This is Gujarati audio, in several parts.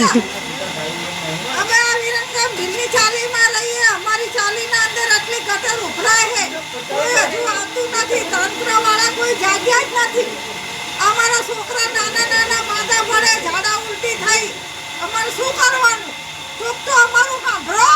અમે આ વિરમગામ ભીલની ચાલીમાં રહીએ. અમારી ચાલીના અંદર આટલી ગટર ઉભરાય છે. કોઈ હજુ આવતું નથી. તંત્રવાળા કોઈ જાગ્યા જ નથી. અમારા છોકરા નાના નાના માંદા પડે ઝાડા ઉલટી થઈ. અમારે શું કરવાનું? ચોક તો અમારું સાંભળો.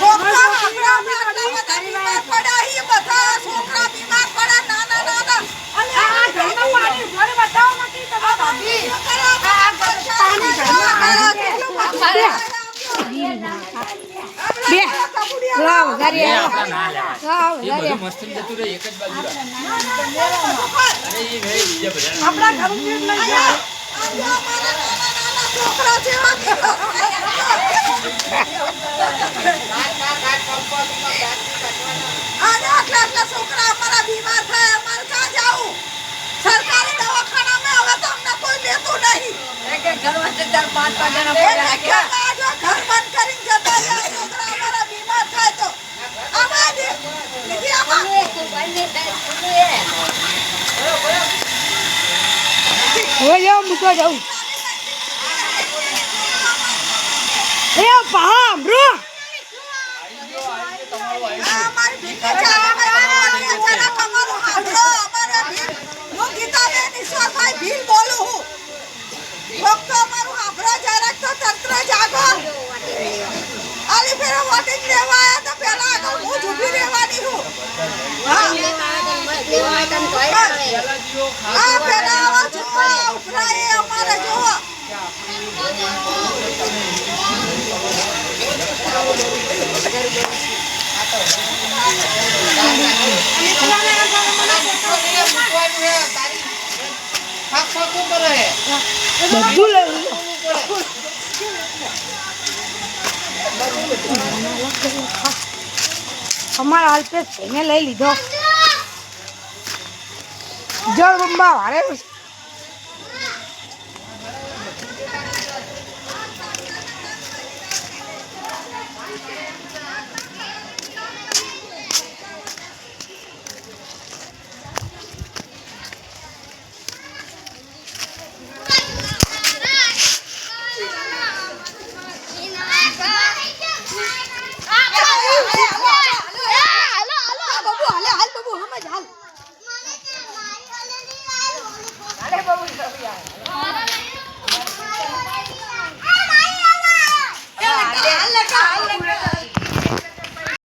છોકરા આપણા આટલા બધા બીમાર પડ્યા છે બધા છોકરા બીમાર પડ્યા નાના નાના અને આ ઘરમાં પાણી ભરે બતાવો નથી તમે ભાભી બે લાવ ઘરે લાવ એ મસ્ત જતું રહે એક જ બાજુ અરે એ ભાઈ બીજા બધા આપડા ઘરનું જ લઈ છોકરા જેવા આટલા આટલા છોકરા અમારા બીમાર થાય અમારે ક્યાં જાવું? સરકારી દવાખાનામાં હવે તો અમને કોઈ લેતું નહીં. એક એક ઘરમાં આ જો ઘર બંધ કરીને જતા રહ્યા છોકરા અમારા બીમાર થાય તો આમાં દે- દીદી આમાં હવે જાઓ મૂકવા જાઉં. એ પામ બ્રો આ અમારી ભીલની ચાલીમાં રહેવાની છે. જરાક અમારું સાંભળો. અમારે ભીલ- હું ગીતાબેન ઈશ્વરભાઈ ભીલ બોલું છું. કોક તો અમારું સાંભળો જરાક તો તંત્ર જાગો. આલી ફેરે વોટિંગ લેવા આયા તો પહેલા આગળ હું જ ઊભી રહેવાની છું. હા. આ એ અમારે. બધું લેવું અમારા અલ્પેશ ભાઈને લઈ લીધો জয় বোম্বা আরে બહુ